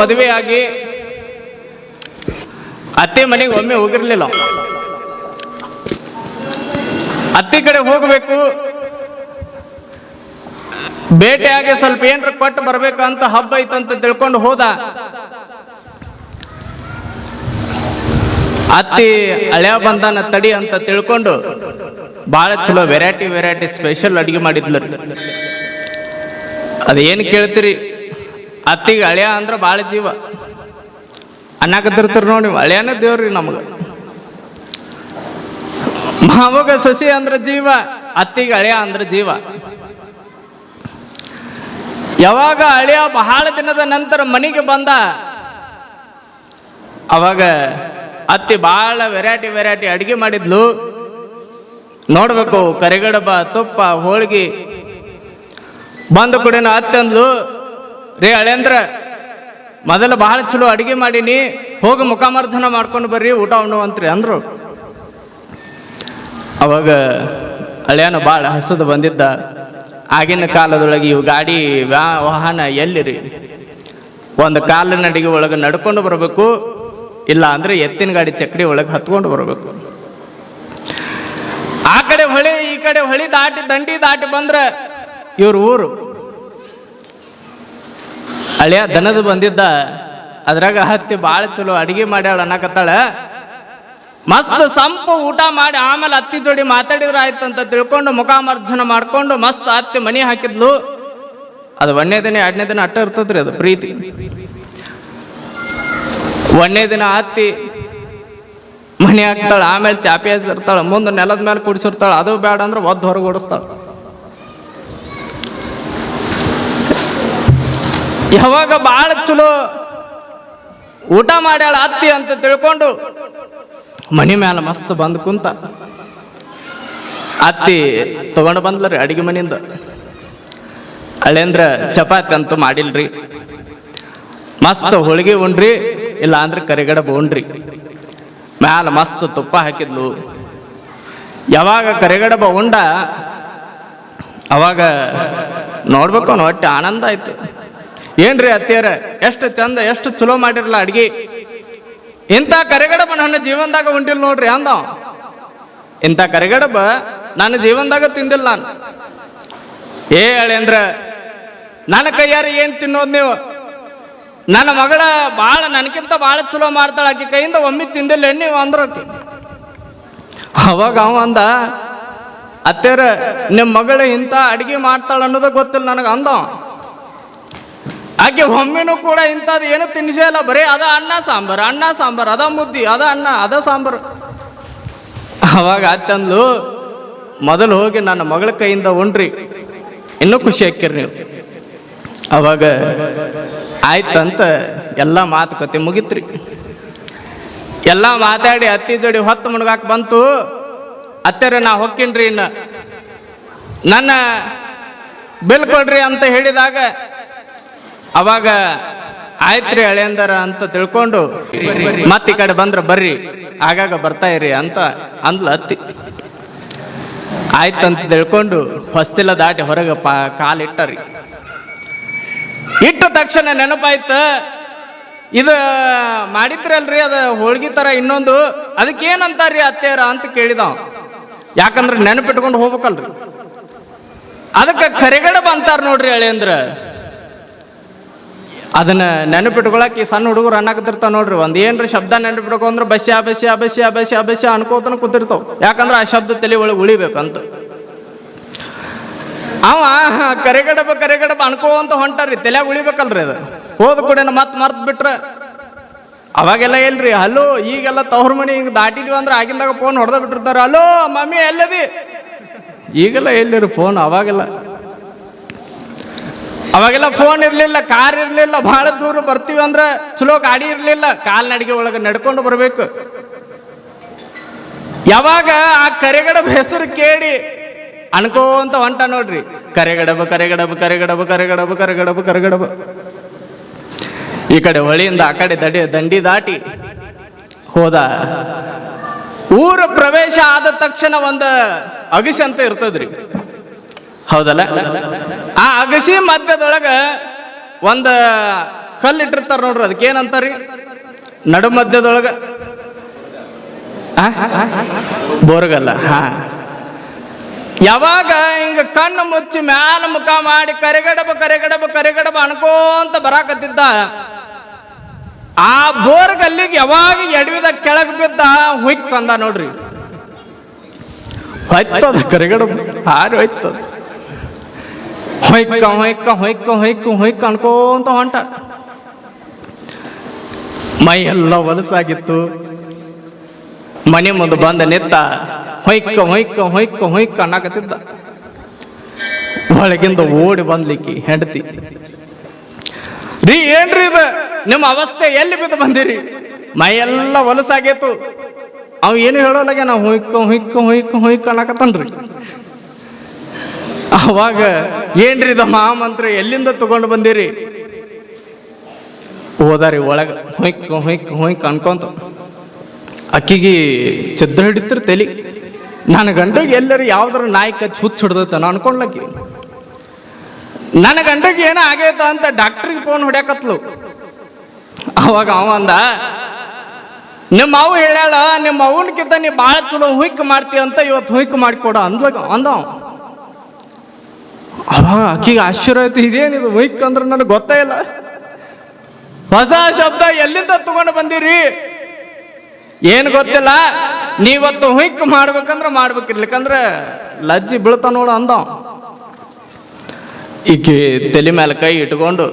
ಮದುವೆ ಆಗಿ ಅತ್ತೆ ಮನೆಗೆ ಒಮ್ಮೆ ಹೋಗಿರ್ಲಿಲ್ಲ. ಅತ್ತೆ ಕಡೆ ಹೋಗಬೇಕು. ಬೇಟೆಯಾಗಿ ಸ್ವಲ್ಪ ಏನ್ರ ಕೊಟ್ಟು ಬರಬೇಕು ಅಂತ ಹಬ್ಬ ಐತಂತ ತಿಳ್ಕೊಂಡು ಹೋದ. ಅತ್ತಿ ಹಳೆಯ ಬಂದನ ತಡಿ ಅಂತ ತಿಳ್ಕೊಂಡು ಬಹಳ ಚಲೋ ವೆರೈಟಿ ವೆರೈಟಿ ಸ್ಪೆಷಲ್ ಅಡುಗೆ ಮಾಡಿದ್ಲು. ಅದೇನು ಕೇಳ್ತೀರಿ? ಅತ್ತಿಗೆ ಹಳೆಯ ಅಂದ್ರೆ ಭಾಳ ಜೀವ. ಅನ್ನಕತ್ತಿರ್ತಾರೆ ನೋಡಿ, ಅಳ್ಯಾನ ದೇವ್ರಿ ನಮಗೆ. ಮಾವಾಗ ಸಸಿ ಅಂದ್ರೆ ಜೀವ, ಅತ್ತಿಗೆ ಹಳೆಯ ಅಂದ್ರೆ ಜೀವ. ಯಾವಾಗ ಹಳೆಯ ಬಹಳ ದಿನದ ನಂತರ ಮನೆಗೆ ಬಂದ, ಅವಾಗ ಅತ್ತಿ ಭಾಳ ವೆರೈಟಿ ವೆರೈಟಿ ಅಡುಗೆ ಮಾಡಿದ್ಲು. ನೋಡ್ಬೇಕು, ಕರಿಗಡಬ, ತುಪ್ಪ, ಹೋಳಿಗೆ. ಬಂದ ಕೂಡ ಅತ್ತಂದ್ಲು ರೇ ಹಳೆಂದ್ರ ಮೊದಲು ಬಹಳ ಚಲೋ ಅಡುಗೆ ಮಾಡೀನಿ, ಹೋಗಿ ಮುಖಾಮರ್ಧನ ಮಾಡ್ಕೊಂಡು ಬರ್ರಿ, ಊಟ ಉಣ್ಣುವಂತ್ರಿ ಅಂದರು. ಅವಾಗ ಅಳೆಯನು ಭಾಳ ಹಸದು ಬಂದಿದ್ದ. ಆಗಿನ ಕಾಲದೊಳಗೆ ಇವು ಗಾಡಿ ವಾಹನ ಎಲ್ಲಿರಿ? ಒಂದು ಕಾಲಿನ ಅಡಿಗೆ ಒಳಗೆ ನಡ್ಕೊಂಡು ಬರಬೇಕು, ಇಲ್ಲ ಅಂದ್ರೆ ಎತ್ತಿನ ಗಾಡಿ ಚಕ್ಕಡಿ ಒಳಗೆ ಹತ್ಕೊಂಡು ಬರಬೇಕು. ಆ ಕಡೆ ಹೊಳಿ, ಈ ಕಡೆ ಹೊಳಿ ದಾಟಿ, ದಂಡಿ ದಾಟಿ ಬಂದ್ರೆ ಇವ್ರ ಊರು. ಹಳೆಯ ದನದ ಬಂದಿದ್ದ, ಅದ್ರಾಗ ಹತ್ತಿ ಭಾಳ ಚಲೋ ಅಡಿಗೆ ಮಾಡ್ಯಾಳ ಅನ್ನಕತ್ತಾಳ. ಮಸ್ತ್ ಸಂಪ ಊಟ ಮಾಡಿ ಆಮೇಲೆ ಅತ್ತಿ ಜೋಡಿ ಮಾತಾಡಿದ್ರೆ ಆಯ್ತು ಅಂತ ತಿಳ್ಕೊಂಡು ಮುಖಾಮರ್ಜನ ಮಾಡ್ಕೊಂಡು ಮಸ್ತ್ ಅತ್ತಿ ಮನಿ ಹಾಕಿದ್ಲು. ಅದು ಒಂದನೇ ದಿನ, ಎರಡನೇ ದಿನ ಅಟ್ಟ ಇರ್ತದ್ರಿ ಅದು ಪ್ರೀತಿ. ಒಂದನೇ ದಿನ ಅತ್ತಿ ಮನೆ ಹಾಕ್ತಾಳ, ಆಮೇಲೆ ಚಾಪಿ ಹಚ್ಚಿರ್ತಾಳ, ಮುಂದೆ ನೆಲದ ಮೇಲೆ ಕುಡಿಸಿರ್ತಾಳ, ಅದು ಬೇಡ ಅಂದ್ರೆ ಒದ್ದು ಹೊರಗೆ ಓಡಿಸ್ತಾಳ. ಯಾವಾಗ ಭಾಳ ಚಲೋ ಊಟ ಮಾಡ್ಯಾಳ ಅತ್ತಿ ಅಂತ ತಿಳ್ಕೊಂಡು ಮನಿ ಮ್ಯಾಲ ಮಸ್ತ್ ಬಂದು ಕುಂತ. ಅತ್ತಿ ತಗೊಂಡು ಬಂದ್ಲರಿ ಅಡಿಗೆ ಮನಿಂದ. ಹಳೇಂದ್ರ ಚಪಾತಿ ಅಂತೂ ಮಾಡಿಲ್ರಿ. ಮಸ್ತ್ ಹೋಳಿಗೆ ಉಂಡ್ರಿ ಇಲ್ಲ ಅಂದ್ರೆ ಕರಿಗಡಬ ಉಂಡ್ರಿ. ಮ್ಯಾಲ ಮಸ್ತ್ ತುಪ್ಪ ಹಾಕಿದ್ಲು. ಯಾವಾಗ ಕರಿಗಡಬ ಉಂಡ, ಅವಾಗ ನೋಡ್ಬೇಕು ಹೊಟ್ಟೆ ಆನಂದ ಆಯ್ತು. ಏನ್ರಿ ಅತ್ತಿಯರ? ಎಷ್ಟು ಚಂದ, ಎಷ್ಟು ಚಲೋ ಮಾಡಿರಲ್ಲ ಅಡ್ಗಿ. ಇಂಥ ಕರೆಗಡಬ ನನ್ನ ಜೀವನದಾಗ ಉಂಡಿಲ್ಲ ನೋಡ್ರಿ ಅಂದ. ಇಂಥ ಕರಿಗಡಬ ನನ್ನ ಜೀವನದಾಗ ತಿಂದಿಲ್ಲ ನಾನು. ಏ ಅಳೇಂದ್ರ ನನ್ನ ಕೈಯಾರ ಏನ್ ತಿನ್ನೋದು ನೀವು? ನನ್ನ ಮಗಳ ಭಾಳ ನನಗಿಂತ ಭಾಳ ಚಲೋ ಮಾಡ್ತಾಳ, ಆಕಿ ಕೈಯಿಂದ ಒಮ್ಮೆ ತಿಂದಿಲ್ಲ ನೀವು ಅಂದ್ರ ಆಕಿ. ಅವಾಗ ಅವ ಅಂದ ಅತ್ತೇರ ನಿಮ್ಮ ಮಗಳು ಇಂಥ ಅಡಿಗೆ ಮಾಡ್ತಾಳ ಅನ್ನೋದು ಗೊತ್ತಿಲ್ಲ ನನಗೆ ಅಂದ. ಆಕೆ ಒಮ್ಮೆನೂ ಕೂಡ ಇಂಥದ್ದು ಏನು ತಿನ್ನಿಸೇ ಇಲ್ಲ. ಬರೀ ಅದ ಅನ್ನ, ಸಾಂಬಾರು ಅನ್ನ, ಸಾಂಬಾರು, ಅದ ಮುದ್ದಿ, ಅದ ಅನ್ನ, ಅದ ಸಾಂಬಾರು. ಅವಾಗ ಅತ್ತಂದ್ಲು ಮೊದಲು ಹೋಗಿ ನನ್ನ ಮಗಳ ಕೈಯಿಂದ ಉಂಡ್ರಿ. ಇನ್ನೂ ಖುಷಿ ಹಾಕಿರಿ ನೀವು. ಅವಾಗ ಆಯ್ತಂತ ಎಲ್ಲ ಮಾತುಕತೆ ಮುಗಿತ್ರಿ. ಎಲ್ಲ ಮಾತಾಡಿ ಅತ್ತಿ ಜೋಡಿ ಹೊತ್ತು ಮುಣಗಾಕ್ ಬಂತು. ಅತ್ತರೆ, ನಾ ಹೊಕ್ಕಿನ್ರಿ ಇನ್ನ. ನನ್ನ ಬಿಲ್ ಕೊಡ್ರಿ ಅಂತ ಹೇಳಿದಾಗ ಅವಾಗ ಆಯ್ತ್ರಿ ಹಳೆಯಂದರ ಅಂತ ತಿಳ್ಕೊಂಡು ಮತ್ತೆ ಈ ಕಡೆ ಬಂದ್ರೆ ಬರ್ರಿ, ಆಗಾಗ ಬರ್ತಾ ಇರಿ ಅಂತ ಅಂದ್ಲ ಅತ್ತಿ. ಆಯ್ತಂತ ತಿಳ್ಕೊಂಡು ಹೊಸ್ತಿಲ ದಾಟಿ ಹೊರಗೆ ಪಾ ಕಾಲಿಟ್ಟರಿ. ಇಟ್ಟ ತಕ್ಷಣ ನೆನಪಾಯ್ತ, ಇದು ಮಾಡಿದ್ರಲ್ರಿ ಅದು ಹೋಳ್ಗಿ ತರ ಇನ್ನೊಂದು ಅದಕ್ಕೆ ಏನಂತಾರ್ರಿ ಅತ್ತೆಯರ ಅಂತ ಕೇಳಿದ ಯಾಕಂದ್ರೆ ನೆನಪಿಟ್ಕೊಂಡು ಹೋಗ್ಬೇಕಲ್ರಿ. ಅದಕ್ಕೆ ಕರಿಗಡಬ ಅಂತಾರ ನೋಡ್ರಿ ಹಳೆಯಂದ್ರ. ಅದನ್ನ ನೆನಪಿಟ್ಕೊಳಕ್ಕೆ ಈ ಸಣ್ಣ ಹುಡುಗರು ಅನ್ನಕತ್ತಿರ್ತಾವ ನೋಡ್ರಿ. ಒಂದ್ ಏನ್ರಿ ಶಬ್ದ ನೆನಪಿಟ್ಕೊಂಡ್ರೆ ಬಸ್ಯ ಬಸ್ಯ ಬಸ್ಯ ಬಸ್ಯ ಬಸ್ಯ ಅನ್ಕೋತನ ಕೂತಿರ್ತಾವ. ಯಾಕಂದ್ರೆ ಆ ಶಬ್ದ ತಲೆ ಒಳಗೆ ಉಳಿಬೇಕಂತ. ಅವ ಕರೆಗಡಬ ಕರೆಗಡಬ ಅನ್ಕೋಂತ ಹೊಂಟಾರ್ರಿ ತಲೆಯಾಗ ಉಳಿಬೇಕಲ್ರಿ ಅದು. ಹೋದ ಕೂಡ ಮತ್ತೆ ಮರ್ತ್ ಬಿಟ್ರ. ಅವಾಗೆಲ್ಲ ಇಲ್ರಿ ಹಲೋ, ಈಗೆಲ್ಲ ತವ್ರ ಮನೆ ಹಿಂಗೆ ದಾಟಿದ್ವಿ ಅಂದ್ರೆ ಆಗಿಂದಾಗ ಫೋನ್ ಹೊಡೆದ ಬಿಟ್ಟಿರ್ತಾರೆ. ಹಲೋ, ಮಮ್ಮಿ, ಎಲ್ಲದಿ? ಈಗೆಲ್ಲ ಎಲ್ಲಿರಿ ಫೋನ್ ಅವಾಗೆಲ್ಲ ಅವಾಗೆಲ್ಲ ಫೋನ್ ಇರಲಿಲ್ಲ ಕಾರ್ ಇರಲಿಲ್ಲ ಬಹಳ ದೂರ ಬರ್ತೀವಿ ಅಂದ್ರೆ ಚಲೋ ಗಾಡಿ ಇರಲಿಲ್ಲ, ಕಾಲ್ನಡಿಗೆ ಒಳಗೆ ನಡ್ಕೊಂಡು ಬರಬೇಕು. ಯಾವಾಗ ಆ ಕರೆಗಡಬ ಹೆಸರು ಕೇಳಿ ಅನ್ಕೋಂತ ಹೊಂಟ ನೋಡ್ರಿ. ಕರೆಗಡಬ ಕರೆಗಡಬ ಕರೆಗಡಬ ಕರೆಗಡಬ ಕರೆಗಡಬ ಕರೆಗಡಬ. ಈ ಕಡೆ ಹೊಳಿಯಿಂದ ಆ ಕಡೆ ದಡಿ, ದಂಡಿ ದಾಟಿ ಹೋದ ಊರ ಪ್ರವೇಶ ಆದ ತಕ್ಷಣ ಒಂದು ಅಗಿಸಂತ ಅಂತ ಇರ್ತದ್ರಿ. ಹೌದಲ್ಲ? ಆ ಅಗಸಿ ಮಧ್ಯದೊಳಗ ಒಂದು ಕಲ್ಲು ಇಟ್ಟಿರ್ತಾರ ನೋಡ್ರಿ ಅದಕ್ಕೆ ಏನಂತಾರ್ರಿ ನಡು ಮಧ್ಯದೊಳಗ? ಬೋರ್ಗಲ್ಲ ಹಾ. ಯಾವಾಗ ಹಿಂಗ ಕಣ್ಣು ಮುಚ್ಚಿ ಮ್ಯಾಲ ಮುಖ ಮಾಡಿ ಕರಿಗಡಬ ಕರಿಗಡಬ ಕರಿಗಡಬ ಅನ್ಕೋಂತ ಬರಾಕತ್ತಿದ್ದ ಆ ಬೋರ್ಗಲ್ಲಿಗೆ ಯಾವಾಗ ಎಡವಿದ ಕೆಳಗೆ ಬಿದ್ದ ಹುಯ್ಕ್ ಅಂದ ನೋಡ್ರಿ. ಹೊಯ್ತದ ಕರಿಗಡಬ? ಹಾರಿ ಹೊಯ್ತದ. ಹೊಯ್ಕ ಹೊಯ್ಕ ಹೊಯ್ಕ ಹೊಯ್ಕ ಹೊಯ್ಕ ಅನ್ಕೋಂತ ಹೊಂಟ. ಮೈ ಎಲ್ಲ ಹೊಲಸಾಗಿತ್ತು. ಮನೆ ಮುಂದೆ ಬಂದ ನಿತ್ತ ಹೊಯ್ಕ ಹೊಯ್ಕ ಹೊಯ್ಕ ಹೊಯ್ಕ ಅನ್ನಾಕತ್ತಿದ್ದ. ಒಳಗಿಂದ ಓಡಿ ಬಂದ್ಲಿಕ್ಕೆ ಹೆಂಡತಿ. ರೀ, ಏನ್ರಿ ಇದು? ನಿಮ್ಮ ಅವಸ್ಥೆ ಎಲ್ಲಿ ಬಿದ್ದು ಬಂದಿರಿ? ಮೈ ಎಲ್ಲ ಹೊಲಸಾಗೇತು. ಅವ್ ಏನು ಹೇಳೋಲಾಗೆ ನಾವು ಹೊಯ್ಕ ಹೊಯ್ಕ ಹೊಯ್ಕ ಹೊಯ್ಕ ಅನ್ನಕತ್ತನ್ರಿ. ಅವಾಗ ಏನ್ರಿ ಇದು ಮಹಾಮಂತ್ರ ಎಲ್ಲಿಂದ ತಗೊಂಡು ಬಂದಿರಿ? ಹೋದಾರಿ ಒಳಗೆ. ಹೊಯ್ಕ ಹೊಯ್ಕ ಹೊಯ್ಕ ಅನ್ಕೊಂತ. ಅಕ್ಕಿಗೆ ಛದ್ರ ಹಿಡಿತ್ರ ತಲಿ. ನನ್ನ ಗಂಡಗೆ ಎಲ್ಲರೂ ಯಾವ್ದಾರ ನಾಯಿ ಕಚ್ಚಿ ಹುಚ್ಚ ಹಿಡ್ದೈತ ನಾ ಅನ್ಕೊಂಡ್ಲಕ್ಕಿ. ನನ್ನ ಗಂಡಗೆ ಏನೋ ಆಗೈತ ಅಂತ ಡಾಕ್ಟ್ರಿಗೆ ಫೋನ್ ಹೊಡ್ಯಾಕತ್ಲು. ಅವಾಗ ಅವ ಅಂದ, ನಿಮ್ಮ ಅವು ಹೇಳ್ಯಾಳ, ನಿಮ್ಮ ಅವನಕ್ಕಿಂತ ನೀ ಭಾಳ ಚಲೋ ಹುಯ್ಕ್ ಮಾಡ್ತಿ ಅಂತ ಇವತ್ತು ಹುಯ್ಕ್ ಮಾಡಿಕೊಡ ಅಂದ್ಲಕ್ಕ ಅಂದ ಅವ. ಅವಾಗ ಆಕಿಗೆ ಆಶ್ಚರ್ಯ ಆಯ್ತು ಇದೇನಿದು ಮೈಕ್ ಅಂದ್ರೆ ನನಗೆ ಗೊತ್ತೇ ಇಲ್ಲ. ಹೊಸ ಶಬ್ದ ಎಲ್ಲಿಂದ ತಗೊಂಡು ಬಂದಿರಿ? ಏನು ಗೊತ್ತಿಲ್ಲ. ನೀವತ್ತು ಹುಯ್ಕ್ ಮಾಡ್ಬೇಕಂದ್ರೆ ಮಾಡ್ಬೇಕಿರ್ಲಿಕ್ಕಂದ್ರೆ ಲಜ್ಜಿ ಬೀಳ್ತಾ ನೋಡು ಅಂದ. ಈಕೆ ತಲೆ ಮೇಲೆ ಕೈ ಇಟ್ಕೊಂಡು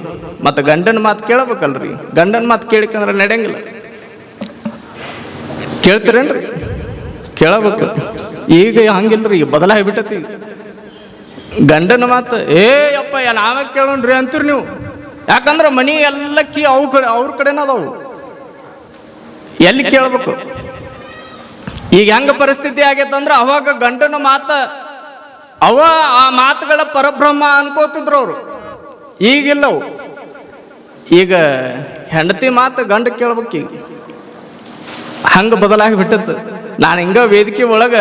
ಮತ್ತೆ ಗಂಡನ ಮಾತು ಕೇಳಬೇಕಲ್ರಿ? ಗಂಡನ ಮಾತು ಕೇಳಿಕಂದ್ರೆ ನಡೆಯಂಗಿಲ್ಲ. ಕೇಳ್ತೀರೇನ್ರಿ? ಕೇಳಬೇಕು. ಈಗ ಹಂಗಿಲ್ರಿ, ಈಗ ಬದಲಾಗಿ ಬಿಟ್ಟತಿ. ಗಂಡನ ಮಾತು, ಏ ಅಪ್ಪ ನಾವೇ ಕೇಳೋಣ್ರಿ ಅಂತೀರಿ ನೀವು. ಯಾಕಂದ್ರೆ ಮನಿ ಎಲ್ಲ ಕಿ ಅವು ಕಡೆ ಅವ್ರ ಕಡೆನ ಅದಾವು. ಎಲ್ಲಿ ಕೇಳ್ಬೇಕು? ಈಗ ಹೆಂಗ ಪರಿಸ್ಥಿತಿ ಆಗೈತಂದ್ರೆ ಅವಾಗ ಗಂಡನ ಮಾತ, ಅವ ಆ ಮಾತುಗಳ ಪರಬ್ರಹ್ಮ ಅನ್ಕೋತಿದ್ರು ಅವರು. ಈಗಿಲ್ಲವು. ಈಗ ಹೆಂಡತಿ ಮಾತು ಗಂಡ ಕೇಳ್ಬೇಕು ಈಗ. ಹಂಗ ಬದಲಾಗಿ ಬಿಟ್ಟತ್ತು ನಾನು ಹಿಂಗ ವೇದಿಕೆ ಒಳಗ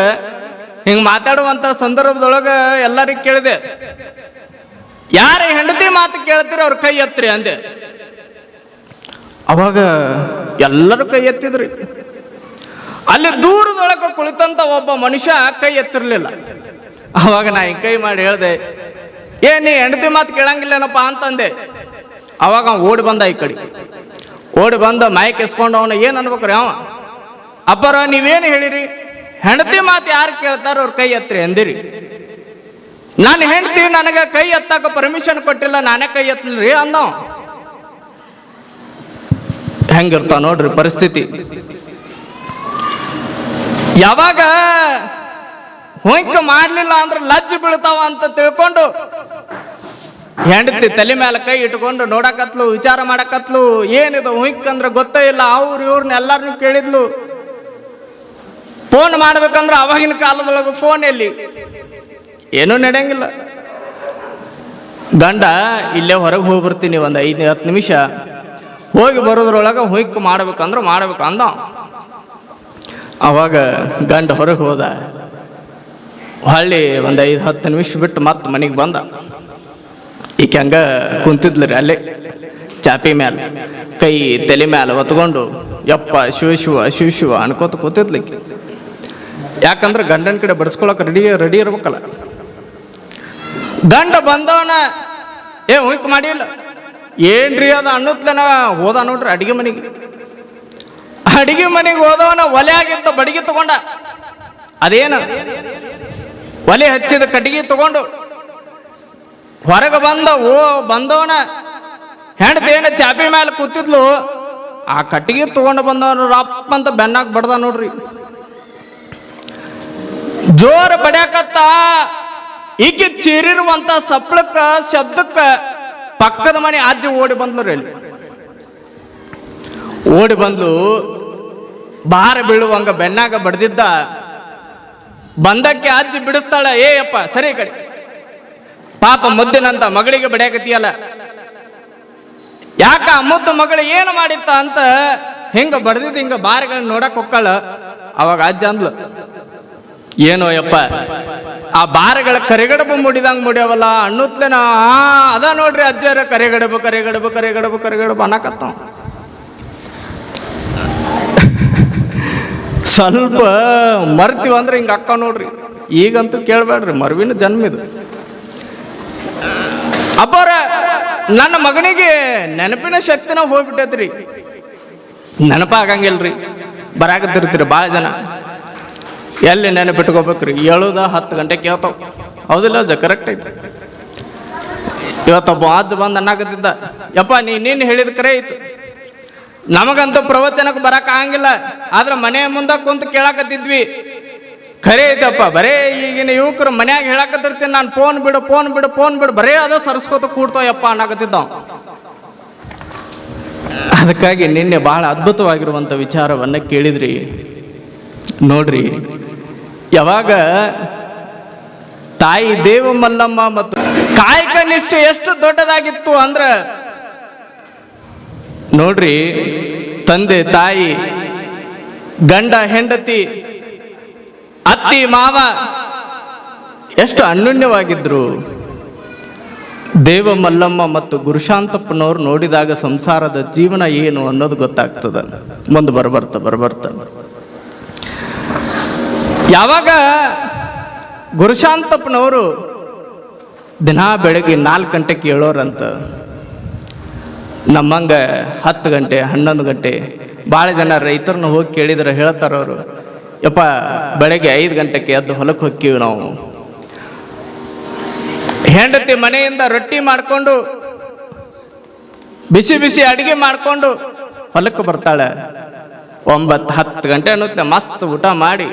ಹಿಂಗ ಮಾತಾಡುವಂತ ಸಂದರ್ಭದೊಳಗೆ ಎಲ್ಲರಿಗೆ ಕೇಳಿದೆ. ಯಾರ ಹೆಂಡತಿ ಮಾತು ಕೇಳ್ತೀರ ಅವ್ರ ಕೈ ಎತ್ತರಿ ಅಂದೆ. ಅವಾಗ ಎಲ್ಲರೂ ಕೈ ಎತ್ತಿದ್ರಿ. ಅಲ್ಲಿ ದೂರದೊಳಗೆ ಕುಳಿತಂತ ಒಬ್ಬ ಮನುಷ್ಯ ಕೈ ಎತ್ತಿರ್ಲಿಲ್ಲ. ಅವಾಗ ನಾ ಹಿಂಗೆ ಕೈ ಮಾಡಿ ಹೇಳಿದೆ, ಏ, ನೀ ಹೆಂಡತಿ ಮಾತು ಕೇಳಂಗಿಲ್ಲೇನಪ್ಪ? ಅಂತಂದೆ. ಅವಾಗ ಅವ ಓಡಿ ಬಂದ ಈ ಕಡೆ. ಓಡಿ ಬಂದ ಮೈಕ್ ಎಸ್ಕೊಂಡು ಅವನು ಏನು ಅನ್ಬೇಕ್ರಿ ಅವ? ಅಪ್ಪರ, ನೀವೇನು ಹೇಳಿರಿ? ಹೆಂಡತಿ ಮಾತು ಯಾರು ಕೇಳ್ತಾರ ಅವ್ರ ಕೈ ಎತ್ತರಿ, ಅಂದಿರಿ. ನಾನು ಹೆಂಡತಿ, ನನಗೆ ಕೈ ಎತ್ತಾಕ ಪರ್ಮಿಷನ್ ಕೊಟ್ಟಿಲ್ಲ, ನಾನೇ ಕೈ ಎತ್ತಲ್ರಿ, ಅಂದವ. ಹೆಂಗಿರ್ತಾವ ನೋಡ್ರಿ ಪರಿಸ್ಥಿತಿ. ಯಾವಾಗ ಹೊಂಕ ಮಾಡ್ಲಿಲ್ಲ ಅಂದ್ರೆ ಲಜ್ಜ ಬೀಳ್ತಾವ ಅಂತ ತಿಳ್ಕೊಂಡು ಹೆಂಡತಿ ತಲೆ ಮೇಲೆ ಕೈ ಇಟ್ಕೊಂಡು ನೋಡಕತ್ಲು, ವಿಚಾರ ಮಾಡಕತ್ಲು, ಏನಿದು ಹುಯ್ಕ್ ಅಂದ್ರೆ ಗೊತ್ತೇ ಇಲ್ಲ, ಅವ್ರು ಇವ್ರನ್ನ ಎಲ್ಲಾರನ್ನೂ ಕೇಳಿದ್ಲು. ಫೋನ್ ಮಾಡ್ಬೇಕಂದ್ರೆ ಅವಾಗಿನ ಕಾಲದೊಳಗೆ ಫೋನ್ ಎಲ್ಲಿ? ಏನೂ ನಡೆಯಂಗಿಲ್ಲ. ಗಂಡ, ಇಲ್ಲೇ ಹೊರಗೆ ಹೋಗಿ ಬರ್ತೀನಿ ಒಂದು ಐದು, ಹತ್ತು ನಿಮಿಷ. ಹೋಗಿ ಬರೋದ್ರೊಳಗೆ ಹುಯ್ಕ್ ಮಾಡ್ಬೇಕಂದ್ರೆ ಮಾಡ್ಬೇಕು ಅಂದ. ಅವಾಗ ಗಂಡ ಹೊರಗೆ ಹೋದ. ಹೊಳ್ಳಿ ಒಂದು ಐದು, ಹತ್ತು ನಿಮಿಷ ಬಿಟ್ಟು ಮತ್ತೆ ಮನೆಗೆ ಬಂದ. ಈಕೆ ಹಂಗ ಕುಂತಿದ್ಲು ರೀ ಅಲ್ಲೇ. ಚಾಪಿ ಮ್ಯಾಲೆ, ಕೈ ತಲೆ ಮ್ಯಾಲೆ ಒತ್ಕೊಂಡು, ಯಪ್ಪ, ಶಿವ ಶಿವ ಶಿವ ಶಿವ ಅನ್ಕೋತ ಕೂತಿದ್ಲಿಕ್ಕೆ ಯಾಕಂದ್ರೆ ಗಂಡನ ಕಡೆ ಬಡಿಸ್ಕೊಳಕ್ ರೆಡಿ ರೆಡಿ ಇರ್ಬೇಕಲ್ಲ. ಗಂಡ ಬಂದವನ, ಏ ಹುಯ್ಕ್ ಮಾಡಿಲ್ಲ ಏನ್ರಿ ಅದು ಅನ್ನತ್ಲೇನ ಹೋದ ನೋಡ್ರಿ ಅಡಿಗೆ ಮನೆಗೆ. ಅಡಿಗೆ ಮನೆಗೆ ಹೋದವನ ಒಲೆ ಆಗಿದ್ದ ಬಡಿಗೆ ತಗೊಂಡ. ಅದೇನು? ಒಲೆ ಹಚ್ಚಿದ ಕಟ್ಟಿಗೆ ತಗೊಂಡು. ಹೊರಗೆ ಬಂದ ಓ, ಬಂದವನ ಹೆಂಡತೇನ ಚಾಪಿ ಮೇಲೆ ಕೂತಿದ್ಲು. ಆ ಕಟ್ಟಿಗೆ ತಗೊಂಡು ಬಂದವನು ರಪ್ಪ ಅಂತ ಬೆನ್ನಾಗ ಬಡ್ದ ನೋಡ್ರಿ. ಜೋರ ಬಡ್ಯಾಕತ್ತ. ಈಕೆ ಚೀರಿರುವಂತ ಸಪ್ಳಕ್ಕ ಶಬ್ದಕ್ಕ ಪಕ್ಕದ ಮನೆ ಅಜ್ಜಿ ಓಡಿ ಬಂದ್ಲು ರೀ ಓಡಿ ಬಂದ್ಲು. ಬಾರ ಬೀಳುವಂಗ ಬೆನ್ನಾಗ ಬಡ್ದಿದ್ದ. ಬಂದಕ್ಕೆ ಅಜ್ಜಿ ಬಿಡಿಸ್ತಾಳ, ಏ ಅಪ್ಪ, ಸರಿ ಕಡೆ. ಪಾಪ ಮುದ್ದಿನಂತ ಮಗಳಿಗೆ ಬಡಿಯಾಕತಿಯಲ್ಲ ಯಾಕ ಮುದ್ದು ಮಗಳು ಏನು ಮಾಡಿತ್ತ ಅಂತ ಹಿಂಗ ಬಡ್ದಿದ್ದು ಹಿಂಗ ಬಾರಿಗಳನ್ನ ನೋಡಕ್ ಹೊಕ್ಕಳ. ಅವಾಗ ಅಜ್ಜ ಅಂದ್ಲು ಏನೋ ಯಪ್ಪ, ಆ ಬಾರಗಳ ಕರೆಗಡಬು ಮುಡಿದಂಗೆ ಮುಡಿಯವಲ್ಲ ಅನ್ನುತ್ತಲೇನ ಆ, ಅದ ನೋಡ್ರಿ ಅಜ್ಜರ ಕರೆಗಡಬು ಕರೆಗಡಬು ಕರೆಗಡಬು ಕರೆಗಡಬು ಅನ್ನಕತ್ತ ಸ್ವಲ್ಪ ಮರ್ತೀವಿ ಅಂದ್ರೆ ಹಿಂಗೆ ಅಕ್ಕ ನೋಡ್ರಿ. ಈಗಂತೂ ಕೇಳಬೇಡ್ರಿ ಮರ್ವಿನ ಜನ್ಮ ಇದು ಅಪ್ಪರ ನನ್ನ ಮಗನಿಗೆ ನೆನಪಿನ ಶಕ್ತಿನ ಹೋಗ್ಬಿಟ್ಟೈತ್ರಿ. ನೆನಪಾಗಂಗಿಲ್ರಿ. ಬರಾಕತ್ತಿರ್ತೀರಿ ಭಾಳ ಜನ. ಎಲ್ಲಿ ನೆನಪಿಟ್ಕೋಬೇಕ್ರಿ? ಏಳುದ ಹತ್ತು ಗಂಟೆ ಕೇಳ್ತಾವ ಹೌದಿಲ್ಲ ಅಜ್ಜ ಕರೆಕ್ಟ್ ಐತಿ. ಇವತ್ತೊಬ್ಬ ಅಜ್ಜ ಬಂದು ಅನ್ನಾಗತ್ತಿದ್ದ ಯಪ್ಪ, ನೀ ನೀನು ಹೇಳಿದ ಕರೆ ಐತು. ನಮಗಂತೂ ಪ್ರವಚನಕ್ಕೆ ಬರಕ್ ಆಗಂಗಿಲ್ಲ. ಆದ್ರೆ ಮನೆ ಮುಂದೆ ಕುಂತು ಕೇಳಾಕತ್ತಿದ್ವಿ. ಖರೆ ಐತಪ್ಪ, ಬರೇ ಈಗಿನ ಯುವಕರು ಮನ್ಯಾಗ ಹೇಳಾಕತ್ತಿರ್ತೀನಿ. ನಾನು ಫೋನ್ ಬಿಡು ಫೋನ್ ಬಿಡು ಫೋನ್ ಬಿಡು. ಬರೇ ಅದ ಸರ್ಸ್ಕೋತ ಕೂಡ್ತಾವಪ್ಪ ಅನ್ನಕತ್ತಿದ್ದ ಅವ. ಅದಕ್ಕಾಗಿ ನಿನ್ನೆ ಬಹಳ ಅದ್ಭುತವಾಗಿರುವಂಥ ವಿಚಾರವನ್ನು ಕೇಳಿದ್ರಿ. ನೋಡ್ರಿ ಯಾವಾಗ ತಾಯಿ ದೇವ ಮಲ್ಲಮ್ಮ ಮತ್ತು ಕಾಯಕ ನಿಷ್ಠೆ ಎಷ್ಟು ದೊಡ್ಡದಾಗಿತ್ತು ಅಂದ್ರೆ ನೋಡ್ರಿ ತಂದೆ ತಾಯಿ ಗಂಡ ಹೆಂಡತಿ ಅತ್ತಿ ಮಾವ ಎಷ್ಟು ಅನ್ಯೋನ್ಯವಾಗಿದ್ರು ದೇವ ಮಲ್ಲಮ್ಮ ಮತ್ತು ಗುರುಶಾಂತಪ್ಪನವ್ರು ನೋಡಿದಾಗ ಸಂಸಾರದ ಜೀವನ ಏನು ಅನ್ನೋದು ಗೊತ್ತಾಗ್ತದ. ಮುಂದೆ ಬರಬರ್ತ, ಬರ್ಬರ್ತ. ಯಾವಾಗ ಗುರುಶಾಂತಪ್ಪನವರು ದಿನ ಬೆಳಗ್ಗೆ ನಾಲ್ಕು ಗಂಟೆಗೆ ಏಳೋರಂತ ನಮ್ಮಂಗ ಹತ್ತು ಗಂಟೆ, ಹನ್ನೊಂದು ಗಂಟೆ ಭಾಳ ಜನ ರೈತರನ್ನ ಹೋಗಿ ಕೇಳಿದ್ರೆ ಹೇಳ್ತಾರವರು ಯಪ್ಪ, ಬೆಳಗ್ಗೆ ಐದು ಗಂಟೆಗೆ ಎದ್ದು ಹೊಲಕ್ಕೆ ಹೋಗ್ತೀವಿ ನಾವು. ಹೆಂಡತಿ ಮನೆಯಿಂದ ರೊಟ್ಟಿ ಮಾಡಿಕೊಂಡು, ಬಿಸಿ ಬಿಸಿ ಅಡಿಗೆ ಮಾಡಿಕೊಂಡು ಹೊಲಕ್ಕೆ ಬರ್ತಾಳೆ. ಒಂಬತ್ತು ಹತ್ತು ಗಂಟೆ ಅನ್ನೋತ್ಲೆ ಮಸ್ತ್ ಊಟ ಮಾಡಿ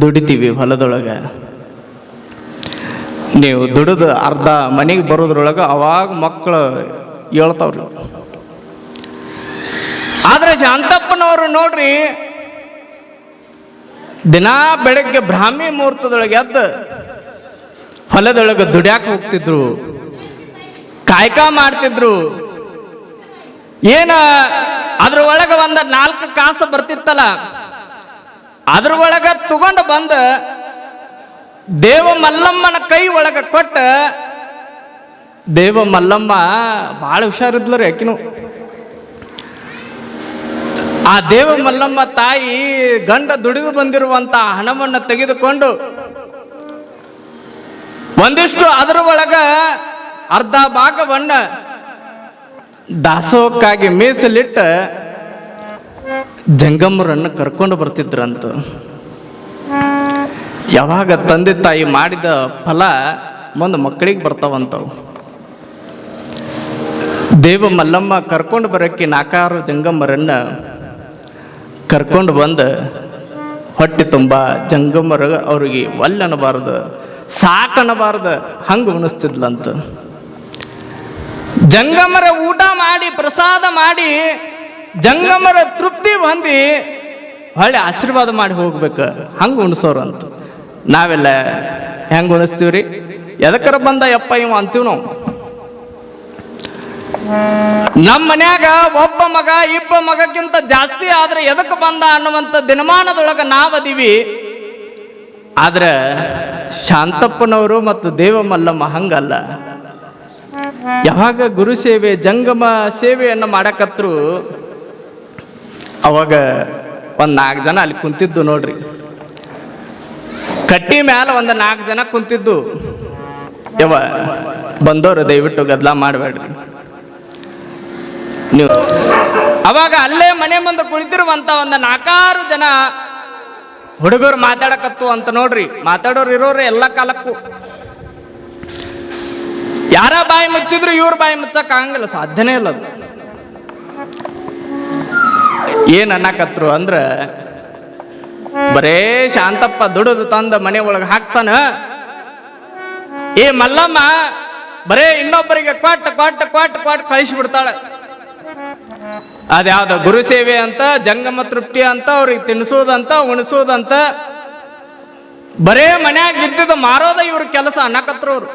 ದುಡಿತೀವಿ ಹೊಲದೊಳಗೆ. ನೀವು ದುಡಿದು ಅರ್ಧ ಮನೆಗೆ ಬರೋದ್ರೊಳಗೆ ಅವಾಗ ಮಕ್ಕಳು ಹೇಳ್ತಾವ್ರಿ. ಆದ್ರೆ ಶಾಂತಪ್ಪನವರು ನೋಡ್ರಿ, ದಿನಾ ಬೆಳಗ್ಗೆ ಬ್ರಾಹ್ಮಿ ಮುಹೂರ್ತದೊಳಗೆ ಎದ್ದು ಹೊಲದೊಳಗೆ ದುಡ್ಯಾಕ ಹೋಗ್ತಿದ್ರು, ಕಾಯ್ಕ ಮಾಡ್ತಿದ್ರು. ಏನ ಅದ್ರ ಒಳಗೆ ಒಂದ ನಾಲ್ಕು ಕಾಸು ಬರ್ತಿತ್ತಲ್ಲ ಅದ್ರ ಒಳಗ ತಗೊಂಡು ಬಂದ ದೇವ ಮಲ್ಲಮ್ಮನ ಕೈ ಒಳಗೆ ಕೊಟ್ಟ ದೇವ ಮಲ್ಲಮ್ಮ ಭಾಳ ಹುಷಾರಿದ್ಲು ರೀ ಆಕಿನು. ಆ ದೇವ ಮಲ್ಲಮ್ಮ ತಾಯಿ ಗಂಡ ದುಡಿದು ಬಂದಿರುವಂತ ಹಣವನ್ನು ತೆಗೆದುಕೊಂಡು ಒಂದಿಷ್ಟು ಅದರ ಒಳಗ ಅರ್ಧ ಭಾಗವನ್ನ ದಾಸೋಹಕ್ಕಾಗಿ ಮೀಸಲಿಟ್ಟ ಜಂಗಮರನ್ನು ಕರ್ಕೊಂಡು ಬರ್ತಿದ್ರಂತ. ಯಾವಾಗ ತಂದೆ ತಾಯಿ ಮಾಡಿದ ಫಲ ಮುಂದೆ ಮಕ್ಕಳಿಗೆ ಬರ್ತಾವಂತವು. ದೇವ ಮಲ್ಲಮ್ಮ ಕರ್ಕೊಂಡು ಬರೋಕ್ಕೆ ನಾಕಾರು ಜಂಗಮ್ಮರನ್ನು ಕರ್ಕೊಂಡು ಬಂದು ಹೊಟ್ಟೆ ತುಂಬ ಜಂಗಮ್ಮರ ಅವ್ರಿಗೆ ಒಲ್ಲನಬಾರ್ದು, ಸಾಕನಬಾರ್ದು, ಹಂಗೆ ಉಣಿಸ್ತಿದ್ಲಂತ. ಜಂಗಮ್ಮರ ಊಟ ಮಾಡಿ, ಪ್ರಸಾದ ಮಾಡಿ ಜಂಗಮರ ತೃಪ್ತಿ ಹೊಂದಿ ಹೊಳ್ಳಿ ಆಶೀರ್ವಾದ ಮಾಡಿ ಹೋಗ್ಬೇಕು. ಹಂಗೆ ಉಣಿಸೋರು ಅಂತ. ನಾವೆಲ್ಲ ಹೆಂಗೆ ಉಣಿಸ್ತೀವ್ರಿ? ಎದಕ್ಕರ ಬಂದ ಯಪ್ಪ ಇವ ಅಂತೀವಿ ನಾವು. ನಮ್ಮ ಮನ್ಯಾಗ ಒಬ್ಬ ಮಗ, ಇಬ್ಬ ಮಗಕ್ಕಿಂತ ಜಾಸ್ತಿ ಆದ್ರೆ ಎದಕ್ಕೆ ಬಂದ ಅನ್ನುವಂಥ ದಿನಮಾನದೊಳಗೆ ನಾವದೀವಿ. ಆದ್ರೆ ಶಾಂತಪ್ಪನವರು ಮತ್ತು ದೇವಮಲ್ಲಮ್ಮ ಹಂಗಲ್ಲ. ಯಾವಾಗ ಗುರು ಸೇವೆ, ಜಂಗಮ ಸೇವೆಯನ್ನು ಮಾಡಕತ್ರು ಅವಾಗ ಒಂದು ನಾಲ್ಕು ಜನ ಅಲ್ಲಿ ಕುಂತಿದ್ದು ನೋಡ್ರಿ. ಕಟ್ಟಿ ಮ್ಯಾಲ ಒಂದು ನಾಲ್ಕು ಜನ ಕುಂತಿದ್ದು. ಯವ ಬಂದವರು ದಯವಿಟ್ಟು ಗದ್ಲ ಮಾಡಬೇಡ್ರಿ ನೀವು ಅವಾಗ ಅಲ್ಲೇ ಮನೆ ಮುಂದೆ ಕುಳಿತಿರುವಂತ ಒಂದು ನಾಲ್ಕಾರು ಜನ ಹುಡುಗರು ಮಾತಾಡಕತ್ತು ಅಂತ ನೋಡ್ರಿ. ಮಾತಾಡೋರು ಇರೋರು ಎಲ್ಲ ಕಾಲಕ್ಕೂ. ಯಾರ ಬಾಯಿ ಮುಚ್ಚಿದ್ರು ಇವ್ರ ಬಾಯಿ ಮುಚ್ಚಕ್ ಆಗಂಗಿಲ್ಲ, ಸಾಧ್ಯನೇ ಇಲ್ಲ ಅದು. ಏನ್ ಅನ್ನಕತ್ರು ಅಂದ್ರ ಬರೇ ಶಾಂತಪ್ಪ ದುಡಿದು ತಂದ ಮನೆ ಒಳಗೆ ಹಾಕ್ತಾನ. ಏ ಮಲ್ಲಮ್ಮ, ಬರೇ ಇನ್ನೊಬ್ಬರಿಗೆ ಕೊಟ್ಟ ಕೊಟ್ಟ ಕೊಟ್ಟ ಕೊಟ್ಟ ಕಳಿಸ್ಬಿಡ್ತಾಳೆ. ಅದ್ಯಾವ್ದು ಗುರು ಸೇವೆ ಅಂತ, ಜಂಗಮ ತೃಪ್ತಿ ಅಂತ, ಅವ್ರಿಗೆ ತಿನ್ನಿಸೋದಂತ ಉಣಿಸೋದಂತ. ಬರೇ ಮನ್ಯಾಗ ಇದ್ದಿದ್ದು ಮಾರೋದ ಇವ್ರ ಕೆಲಸ ಅನ್ನಕತ್ರು ಅವ್ರು.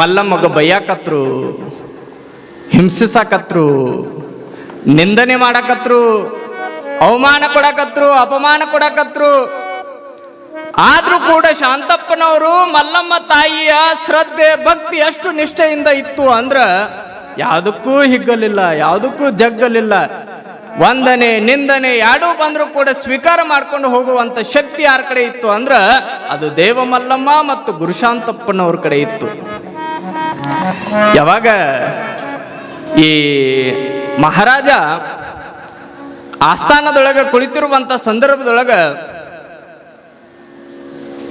ಮಲ್ಲಮ್ಮಗ ಬೈಯಾಕತ್ರು, ಹಿಂಸಿಸಾಕತ್ರು ನಿಂದನೆ ಮಾಡಕತ್ರು, ಅವಮಾನ ಕೊಡಕತ್ರು, ಅಪಮಾನ ಕೊಡಕತ್ರು. ಆದ್ರೂ ಕೂಡ ಶಾಂತಪ್ಪನವರು ಮಲ್ಲಮ್ಮ ತಾಯಿಯ ಶ್ರದ್ಧೆ, ಭಕ್ತಿ ಎಷ್ಟು ನಿಷ್ಠೆಯಿಂದ ಇತ್ತು ಅಂದ್ರ ಯಾವುದಕ್ಕೂ ಹಿಗ್ಗಲಿಲ್ಲ, ಯಾವುದಕ್ಕೂ ಜಗ್ಗಲಿಲ್ಲ. ವಂದನೆ, ನಿಂದನೆ ಎರಡೂ ಬಂದರೂ ಕೂಡ ಸ್ವೀಕಾರ ಮಾಡ್ಕೊಂಡು ಹೋಗುವಂತ ಶಕ್ತಿ ಯಾರ ಕಡೆ ಇತ್ತು ಅಂದ್ರ ಅದು ದೇವ ಮಲ್ಲಮ್ಮ ಮತ್ತು ಗುರುಶಾಂತಪ್ಪನವ್ರ ಕಡೆ ಇತ್ತು. ಯಾವಾಗ ಈ ಮಹಾರಾಜ ಆಸ್ಥಾನದೊಳಗೆ ಕುಳಿತಿರುವಂತ ಸಂದರ್ಭದೊಳಗ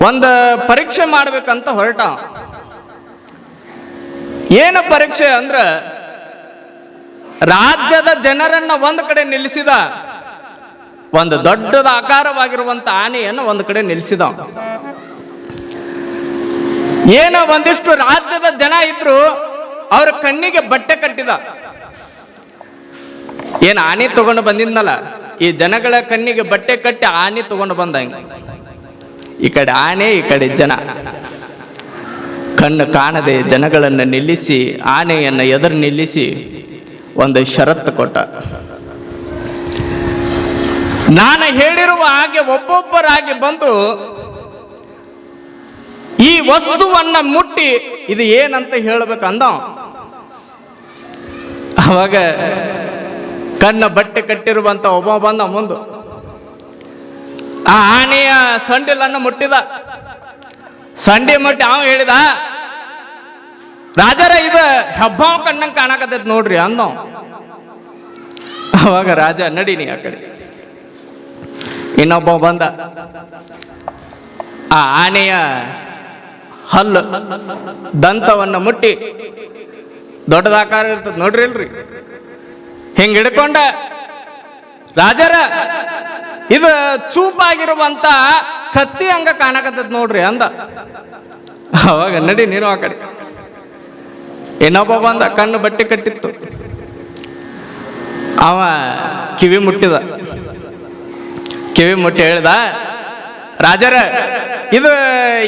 ಒಂದು ಪರೀಕ್ಷೆ ಮಾಡ್ಬೇಕಂತ ಹೊರಟ. ಏನು ಪರೀಕ್ಷೆ ಅಂದ್ರ ರಾಜ್ಯದ ಜನರನ್ನ ಒಂದ್ ಕಡೆ ನಿಲ್ಲಿಸಿದ, ಒಂದು ದೊಡ್ಡದ ಆಕಾರವಾಗಿರುವಂತ ಆನೆಯನ್ನು ಒಂದು ಕಡೆ ನಿಲ್ಲಿಸಿದ. ಏನ ಒಂದಿಷ್ಟು ರಾಜ್ಯದ ಜನ ಇದ್ರು ಅವ್ರ ಕಣ್ಣಿಗೆ ಬಟ್ಟೆ ಕಟ್ಟಿದ. ಏನ್ ಆನೆ ತಗೊಂಡು ಬಂದಿದ್ನಲ್ಲ, ಈ ಜನಗಳ ಕಣ್ಣಿಗೆ ಬಟ್ಟೆ ಕಟ್ಟಿ ಆನೆ ತಗೊಂಡು ಬಂದ ಈ ಕಡೆ ಆನೆ ಈ ಕಡೆ ಜನ. ಕಣ್ಣು ಕಾಣದೆ ಜನಗಳನ್ನು ನಿಲ್ಲಿಸಿ ಆನೆಯನ್ನು ಎದುರು ನಿಲ್ಲಿಸಿ ಒಂದು ಷರತ್ತು ಕೊಟ್ಟ. ನಾನು ಹೇಳಿರುವ ಹಾಗೆ ಒಬ್ಬೊಬ್ಬರಾಗಿ ಬಂದು ಈ ವಸ್ತುವನ್ನ ಮುಟ್ಟಿ, ಇದು ಏನಂತ ಹೇಳಬೇಕು ಅಂದ. ಅವಾಗ ಕಣ್ಣ ಬಟ್ಟೆ ಕಟ್ಟಿರುವಂತ ಒಬ್ಬ ಬಂದ ಮುಂದು. ಆ ಆನೆಯ ಸಂಡಿಲನ್ನು ಮುಟ್ಟಿದ. ಸಂಡಿ ಮುಟ್ಟಿ ಅವ ಹೇಳಿದ, ರಾಜರ, ಇದು ಹೆಬ್ಬಾವ್ ಕಣ್ಣಂಗೆ ಕಾಣಕತ್ತೈತಿ ನೋಡ್ರಿ ಅಂದ ಅವಾಗ ರಾಜ ನಡೀನಿ ಆ ಕಡೆ. ಇನ್ನೊಬ್ಬ ಬಂದ, ಆ ಆನೆಯ ಹಲ್ಲು, ದಂತವನ್ನು ಮುಟ್ಟಿ, ದೊಡ್ಡದಾಕಾರ ಇರ್ತದೆ ನೋಡ್ರಿ ಇಲ್ರಿ ಹಿಂಗ್ ಹಿಡ್ಕೊಂಡ ರಾಜರ, ಇದು ಚೂಪಾಗಿರುವಂತ ಕತ್ತಿ ಹಂಗ ಕಾಣಕತ್ತದ ನೋಡ್ರಿ ಅಂದ. ಅವಾಗ ನಡಿ ನೀನು ಆ ಕಡೆ. ಇನ್ನೊಬ್ಬ ಬಂದ ಕಣ್ಣು ಬಟ್ಟೆ ಕಟ್ಟಿತ್ತು. ಅವ ಕಿವಿ ಮುಟ್ಟಿದ. ಕಿವಿ ಮುಟ್ಟಿ ಹೇಳ್ದ, ರಾಜರ, ಇದು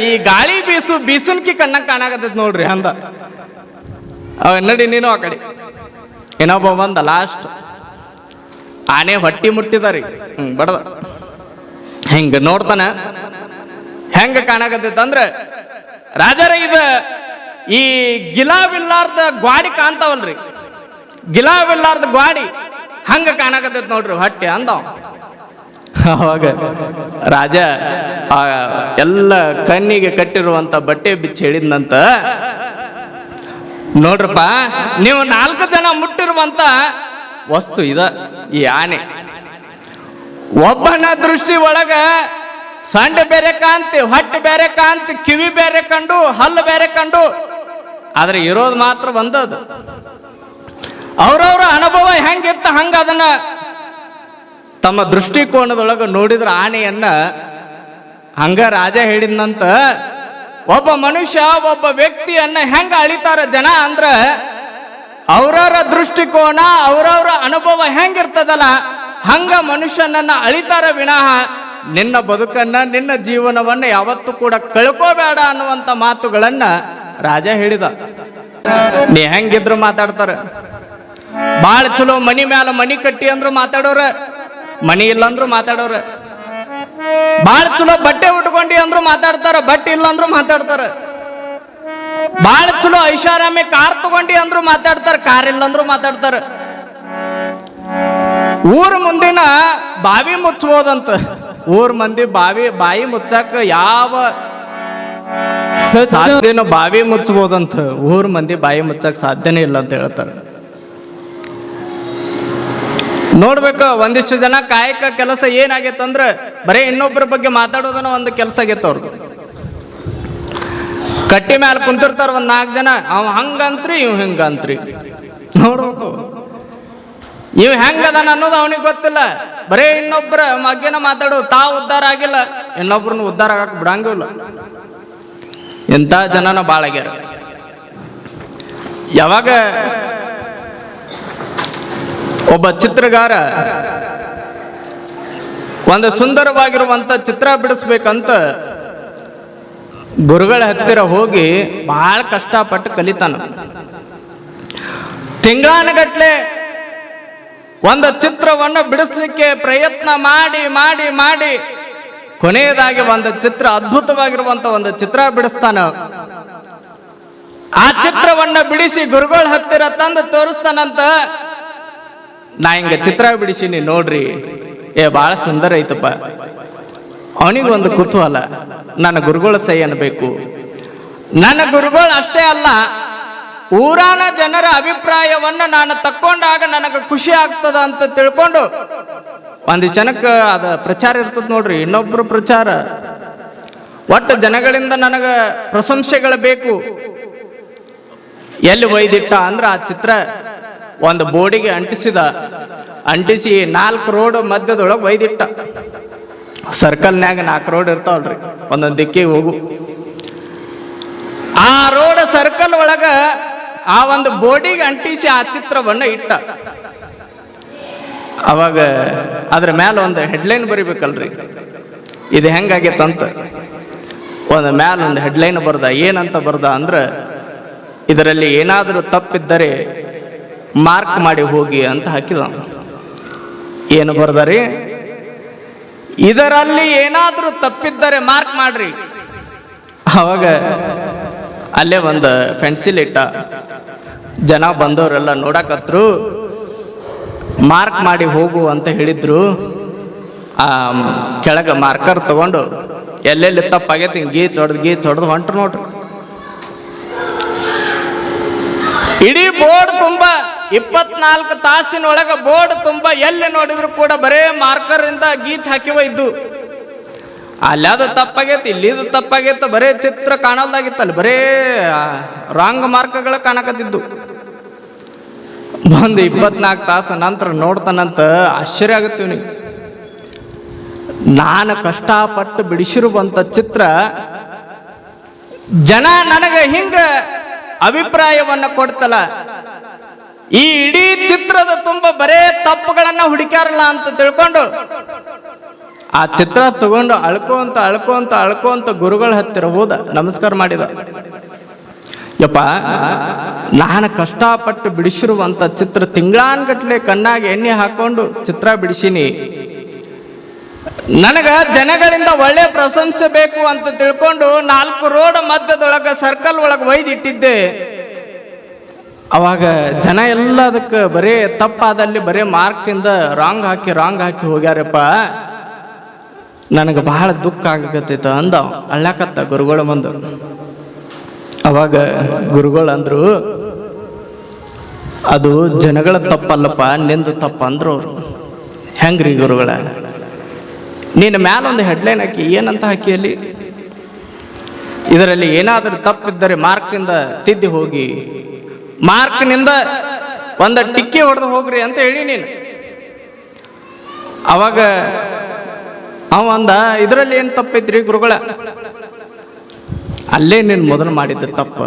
ಈ ಗಾಳಿ ಬೀಸು ಬೀಸನ್ಕಿ ಕಣ್ಣಂಗೆ ಕಾಣಕತ್ತೈತಿ ನೋಡ್ರಿ ಅಂದ. ಅವ ನಡಿ ನೀನು ಆ ಕಡೆ. ಇನ್ನೊಬ್ಬ ಬಂದ ಲಾಸ್ಟ್ ಆನೆ ಹೊಟ್ಟಿ ಮುಟ್ಟಿದಾರಿ. ರೀ ಹ್ಞೂ ಬಡದ. ಹಿಂಗ ನೋಡ್ತಾನ. ಹೆಂಗ ಕಾಣಕತ್ತಂದ್ರೆ ಅಂದ್ರ ರಾಜರ ಇದ ಈ ಗಿಲಾವಿಲ್ಲಾರ್ದ ಗ್ವಾಡಿ ಕಾಣ್ತಾವಲ್ರಿ. ಗಿಲಾವಿಲ್ಲಾರ್ದ ಗ್ವಾಡಿ ಹಂಗ ಕಾಣಕತ್ತೈತ್ ನೋಡ್ರಿ ಹೊಟ್ಟೆ ಅಂದ ಅವಾಗ ರಾಜ ಎಲ್ಲ ಕಣ್ಣಿಗೆ ಕಟ್ಟಿರುವಂತ ಬಟ್ಟೆ ಬಿಚ್ಚಿ ಹೇಳಿದ್ನಂತ ನೋಡ್ರಪ್ಪ, ನೀವು ನಾಲ್ಕು ಜನ ಮುಟ್ಟಿರುವಂತ ವಸ್ತು ಇದ, ಈ ಆನೆ. ಒಬ್ಬನ ದೃಷ್ಟಿ ಒಳಗ ಸಂಡ ಬೇರೆ ಕಾಂತಿ ಹೊಟ್ಟೆ ಬೇರೆ ಕಾಂತಿ ಕಿವಿ ಬೇರೆ ಕಂಡು, ಹಲ್ಲು ಬೇರೆ ಕಂಡು, ಆದ್ರೆ ಇರೋದು ಮಾತ್ರ ಒಂದದು. ಅವ್ರವ್ರ ಅನುಭವ ಹೆಂಗಿತ್ತ ಹಂಗ ಅದನ್ನ ತಮ್ಮ ದೃಷ್ಟಿಕೋನದೊಳಗೆ ನೋಡಿದ್ರ ಆನೆಯನ್ನ ಹಂಗ ರಾಜ ಹೇಳಿದ್ನಂತ ಒಬ್ಬ ಮನುಷ್ಯ ಒಬ್ಬ ವ್ಯಕ್ತಿಯನ್ನ ಹೆಂಗ ಅಳಿತಾರ ಜನ ಅಂದ್ರ ಅವ್ರವ್ರ ದೃಷ್ಟಿಕೋನ, ಅವ್ರವ್ರ ಅನುಭವ ಹೆಂಗಿರ್ತದಲ್ಲ, ಹಂಗ ಮನುಷ್ಯನನ್ನ ಅಳಿತಾರ ವಿನಃ ನಿನ್ನ ಬದುಕನ್ನ, ನಿನ್ನ ಜೀವನವನ್ನ ಯಾವತ್ತೂ ಕೂಡ ಕಳ್ಕೋಬೇಡ ಅನ್ನುವಂತ ಮಾತುಗಳನ್ನ ರಾಜ ಹೇಳಿದ. ನೀ ಹೆಂಗಿದ್ರು ಮಾತಾಡ್ತಾರ? ಬಾಳ ಚಲೋ ಮನಿ ಮ್ಯಾಲ ಮನಿ ಕಟ್ಟಿ ಅಂದ್ರು ಮಾತಾಡೋರ, ಮನಿ ಇಲ್ಲ ಅಂದ್ರು ಮಾತಾಡೋರ. ಬಾಳ ಚಲೋ ಬಟ್ಟೆ ಉಟ್ಕೊಂಡಿ ಅಂದ್ರು ಮಾತಾಡ್ತಾರ, ಬಟ್ಟೆ ಇಲ್ಲ ಅಂದ್ರು ಮಾತಾಡ್ತಾರ. ಬಾಳ ಚಲೋ ಐಷಾರಾಮಿ ಕಾರ್ ತಗೊಂಡಿ ಅಂದ್ರು ಮಾತಾಡ್ತಾರ, ಕಾರ್ ಇಲ್ಲ ಅಂದ್ರು ಮಾತಾಡ್ತಾರ. ಊರ್ ಮುಂದಿನ ಬಾವಿ ಮುಚ್ಚಬೋದಂತ. ಊರ್ ಮಂದಿ ಬಾವಿ, ಬಾಯಿ ಮುಚ್ಚಾಕ ಯಾವ ಸಾಧ್ಯನೋ ಬಾವಿ ಮುಚ್ಚಬೋದಂತ. ಊರ್ ಮಂದಿ ಬಾಯಿ ಮುಚ್ಚಕ್ ಸಾಧ್ಯನೇ ಇಲ್ಲ ಅಂತ ಹೇಳ್ತಾರೆ. ನೋಡ್ಬೇಕು, ಒಂದಿಷ್ಟು ಜನ ಕಾಯಕ ಕೆಲಸ ಏನಾಗೈತಂದ್ರ ಬರೀ ಇನ್ನೊಬ್ಬರ ಬಗ್ಗೆ ಮಾತಾಡೋದನ್ನ ಒಂದು ಕೆಲಸ ಆಗೈತೆ ಅವ್ರದ್ದು ಕಟ್ಟಿ ಮ್ಯಾಲ ಕುಂತಿರ್ತಾರ ಒಂದ್ ನಾಲ್ಕು ಜನ, ಅವ್ ಹಂಗಂತ್ರಿ, ಇವ್ ಹಿಂಗಂತ್ರಿ. ನೋಡ್ಬೇಕು. ಇವ್ ಹೆಂಗದಾನ ಅನ್ನೋದು ಅವನಿಗೆ ಗೊತ್ತಿಲ್ಲ. ಬರೇ ಇನ್ನೊಬ್ಬರ ಮಗ್ಗಿನ ಮಾತಾಡು ತಾ ಉದ್ಧಾರ ಆಗಿಲ್ಲ, ಇನ್ನೊಬ್ರನ್ನ ಉದ್ಧಾರ ಆಗಕ್ ಬಿಡಂಗಿಲ್ಲ ಎಂತ ಜನನ ಬಾಳಗ್ಯಾರ. ಯಾವಾಗ ಒಬ್ಬ ಚಿತ್ರಗಾರ. ಒಂದು ಸುಂದರವಾಗಿರುವಂತ ಚಿತ್ರ ಬಿಡಿಸ್ಬೇಕಂತ ಗುರುಗಳ ಹತ್ತಿರ ಹೋಗಿ ಬಹಳ ಕಷ್ಟಪಟ್ಟು ಕಲಿತಾನ. ತಿಂಗಳಾನಗಟ್ಲೆ ಒಂದು ಚಿತ್ರವನ್ನು ಬಿಡಿಸ್ಲಿಕ್ಕೆ ಪ್ರಯತ್ನ ಮಾಡಿ ಮಾಡಿ ಮಾಡಿ ಕೊನೆಯದಾಗಿ ಒಂದು ಚಿತ್ರ, ಅದ್ಭುತವಾಗಿರುವಂತ ಒಂದು ಚಿತ್ರ ಬಿಡಿಸ್ತಾನ. ಆ ಚಿತ್ರವನ್ನ ಬಿಡಿಸಿ ಗುರುಗಳ ಹತ್ತಿರ ತಂದು ತೋರಿಸ್ತಾನಂತ ನಾ ಹಿಂಗೆ ಚಿತ್ರ ಬಿಡಿಸೀನಿ ನೋಡ್ರಿ. ಏ ಭಾಳ ಸುಂದರ ಐತಪ್ಪ. ಅವನಿಗೊಂದು ಕುತೂಹಲ. ನನ್ನ ಗುರುಗಳ ಸೈ ಅನ್ಬೇಕು. ನನ್ನ ಗುರುಗಳು ಅಷ್ಟೇ ಅಲ್ಲ ಊರಾನ ಜನರ ಅಭಿಪ್ರಾಯವನ್ನ ನಾನು ತಕ್ಕೊಂಡಾಗ ನನಗೆ ಖುಷಿ ಆಗ್ತದ ಅಂತ ತಿಳ್ಕೊಂಡು ಒಂದು ಜನಕ್ಕೆ ಅದ ಪ್ರಚಾರ ಇರ್ತದೆ ನೋಡ್ರಿ ಇನ್ನೊಬ್ಬರು ಪ್ರಚಾರ. ಒಟ್ಟು ಜನಗಳಿಂದ ನನಗೆ ಪ್ರಶಂಸೆಗಳು ಬೇಕು. ಎಲ್ಲಿ ಒಯ್ದಿಟ್ಟ ಅಂದ್ರೆ ಆ ಚಿತ್ರ ಒಂದು ಬೋರ್ಡಿಗೆ ಅಂಟಿಸಿದ, ಅಂಟಿಸಿ ನಾಲ್ಕು ರೋಡ್ ಮಧ್ಯದೊಳಗೆ ಒಯ್ದಿಟ್ಟ. ಸರ್ಕಲ್ನ್ಯಾಗ ನಾಲ್ಕು ರೋಡ್ ಇರ್ತಾವಲ್ರಿ, ಒಂದೊಂದು ದಿಕ್ಕಿಗೆ ಹೋಗು. ಆ ರೋಡ್ ಸರ್ಕಲ್ ಒಳಗ ಆ ಒಂದು ಬೋರ್ಡಿಗೆ ಅಂಟಿಸಿ ಆ ಚಿತ್ರವನ್ನು ಇಟ್ಟ. ಅವಾಗ ಅದ್ರ ಮೇಲೆ ಒಂದು ಹೆಡ್ಲೈನ್ ಬರಿಬೇಕಲ್ರಿ. ಇದು ಹೆಂಗಾಗೈತಂತ? ಒಂದು ಮ್ಯಾಲ ಒಂದು ಹೆಡ್ಲೈನ್ ಬರ್ದ, ಏನಂತ ಬರ್ದ ಅಂದ್ರೆ, ಇದರಲ್ಲಿ ಏನಾದರೂ ತಪ್ಪಿದ್ದರೆ ಮಾರ್ಕ್ ಮಾಡಿ ಹೋಗಿ ಅಂತ ಹಾಕಿದ. ಏನು ಬರ್ದಾರಿ? ಇದರಲ್ಲಿ ಏನಾದರೂ ತಪ್ಪಿದ್ದರೆ ಮಾರ್ಕ್ ಮಾಡ್ರಿ. ಅವಾಗ ಅಲ್ಲೇ ಒಂದು ಪೆನ್ಸಿಲ್ ಇಟ್ಟ. ಜನ ಬಂದವರೆಲ್ಲ ನೋಡಕತ್ರು. ಮಾರ್ಕ್ ಮಾಡಿ ಹೋಗು ಅಂತ ಹೇಳಿದ್ರು. ಆ ಕೆಳಗೆ ಮಾರ್ಕರ್ ತಗೊಂಡು ಎಲ್ಲೆಲ್ಲಿ ತಪ್ಪಾಗೈತಿ ಗೀಚ್ ಹೊಡೆದು ಗೀಚ್ ಹೊಡೆದು ಹೊಂಟ್ರು ನೋಡ್ರಿ. ಇಡೀ ಬೋರ್ಡ್ ತುಂಬ ಇಪ್ಪತ್ನಾಲ್ಕು ತಾಸಿನೊಳಗ ಬೋರ್ಡ್ ತುಂಬ ಎಲ್ಲಿ ನೋಡಿದ್ರು ಕೂಡ ಬರೇ ಮಾರ್ಕರ್ ಇಂದ ಗೀಚ್ ಹಾಕಿವ ಇದ್ದು. ಅಲ್ಲಾದ ತಪ್ಪಾಗೈತಿ, ಇಲ್ಲಿದು ತಪ್ಪಾಗೈತೆ, ಬರೇ ಚಿತ್ರ ಕಾಣೋದಾಗಿತ್ತಲ್ಲ ಬರೇ ರಾಂಗ್ ಮಾರ್ಕ್ಗಳು ಕಾಣಕತ್ತಿದ್ದು. ಒಂದು ಇಪ್ಪತ್ನಾಲ್ಕು ತಾಸು ನಂತರ ನೋಡ್ತಾನಂತ ಆಶ್ಚರ್ಯ ಆಗುತ್ತೆ ನಾನು ಕಷ್ಟಪಟ್ಟು ಬಿಡಿಸಿರುವಂತ ಚಿತ್ರ, ಜನ ನನಗೆ ಹಿಂಗ ಅಭಿಪ್ರಾಯವನ್ನ ಕೊಡ್ತಲ್ಲ ಈ ಇಡೀ ಚಿತ್ರದ ತುಂಬ ಬರೇ ತಪ್ಪುಗಳನ್ನ ಹುಡುಕ್ಯಾರಲ್ಲ ಅಂತ ತಿಳ್ಕೊಂಡು ಆ ಚಿತ್ರ ತಗೊಂಡು ಅಳ್ಕೋಂತ ಅಳ್ಕೋಂತ ಅಳ್ಕೋಂತ ಗುರುಗಳ ಹತ್ತಿರ ಹೋದ, ನಮಸ್ಕಾರ ಮಾಡಿದ. ಯಪ್ಪ, ನಾನು ಕಷ್ಟಪಟ್ಟು ಬಿಡಿಸಿರುವಂತ ಚಿತ್ರ ತಿಂಗಳಾನ್ಗಟ್ಲೆ ಕಣ್ಣಾಗಿ ಎಣ್ಣೆ ಹಾಕೊಂಡು ಚಿತ್ರ ಬಿಡಿಸಿನಿ. ನನಗ ಜನಗಳಿಂದ ಒಳ್ಳೆ ಪ್ರಶಂಸೆ ಬೇಕು ಅಂತ ತಿಳ್ಕೊಂಡು ನಾಲ್ಕು ರೋಡ್ ಮಧ್ಯದೊಳಗ ಸರ್ಕಲ್ ಒಳಗೆ ಒಯ್ದಿಟ್ಟಿದ್ದೆ. ಅವಾಗ ಜನ ಎಲ್ಲ ಅದಕ್ಕೆ ಬರೇ ತಪ್ಪಾದಲ್ಲಿ ಬರೀ ಮಾರ್ಕಿಂದ ರಾಂಗ್ ಹಾಕಿ ರಾಂಗ್ ಹಾಕಿ ಹೋಗ್ಯಾರಪ್ಪ. ನನಗೆ ಬಹಳ ದುಃಖ ಆಗಕತ್ತೈತ ಅಂದ. ಅಳ್ಳಾಕತ್ತ ಗುರುಗಳು ಬಂದು. ಅವಾಗ ಗುರುಗಳು ಅಂದ್ರು, ಅದು ಜನಗಳ ತಪ್ಪಲ್ಲಪ್ಪ, ನಿಂದು ತಪ್ಪ ಅಂದ್ರು ಅವರು. ಹೆಂಗ್ರಿ ಗುರುಗಳ? ನೀನು ಮ್ಯಾಲೊಂದು ಹೆಡ್ಲೈನ್ ಹಾಕಿ, ಏನಂತ ಹಾಕಿ ಅಲ್ಲಿ? ಇದರಲ್ಲಿ ಏನಾದರೂ ತಪ್ಪಿದ್ದರೆ ಮಾರ್ಕಿಂದ ತಿದ್ದಿ ಹೋಗಿ ಮಾರ್ಕ್ನಿಂದ ಒಂದು ಟಿಕ್ಕಿ ಹೊಡೆದು ಹೋಗ್ರಿ ಅಂತ ಹೇಳಿ ನೀನು. ಅವಾಗ ಅವ ಅಂದ, ಇದರಲ್ಲಿ ಏನು ತಪ್ಪಿದ್ರಿ ಗುರುಗಳ? ಅಲ್ಲೇ ನೀನು ಮೊದಲು ಮಾಡಿದ್ದ ತಪ್ಪು.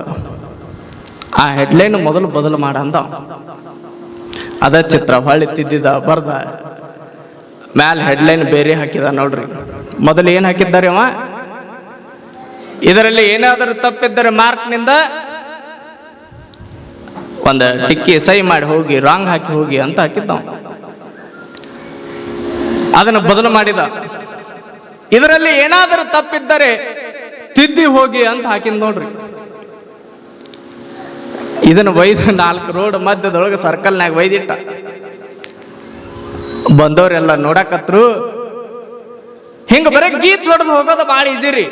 ಆ ಹೆಡ್ಲೈನ್ ಮೊದಲು ಬದಲು ಮಾಡ ಅಂದ ಅದ ಚಿತ್ರ ಹೊಳ್ಳಿ ತಿದ್ದಿದ, ಬರ್ದ. ಮ್ಯಾಲ ಹೆಡ್ಲೈನ್ ಬೇರೆ ಹಾಕಿದ ನೋಡ್ರಿ. ಮೊದಲು ಏನು ಹಾಕಿದ್ದಾರೆ ಅವ? ಇದರಲ್ಲಿ ಏನಾದರೂ ತಪ್ಪಿದ್ದರೆ ಮಾರ್ಕ್ನಿಂದ ಒಂದು ಟಿಕ್ಕಿ ಸೈ ಮಾಡಿ ಹೋಗಿ, ರಾಂಗ್ ಹಾಕಿ ಹೋಗಿ ಅಂತ ಹಾಕಿದ್ದ. ಅದನ್ನು ಬದಲು ಮಾಡಿದ. ಇದರಲ್ಲಿ ಏನಾದರೂ ತಪ್ಪಿದ್ದರೆ ತಿದ್ದಿ ಹೋಗಿ ಅಂತ ಹಾಕಿದ್ ನೋಡ್ರಿ. ಇದನ್ನು ಒಯ್ದು ನಾಲ್ಕು ರೋಡ್ ಮಧ್ಯದೊಳಗೆ ಸರ್ಕಲ್ನಾಗ ಒಯ್ದಿಟ್ಟ. ಬಂದವರೆಲ್ಲ ನೋಡಕತ್ರು. ಹಿಂಗ ಬರೀ ಗೀಚ್ ಹೊಡೆದು ಹೋಗೋದು ಭಾಳ ಈಜಿ ರೀ.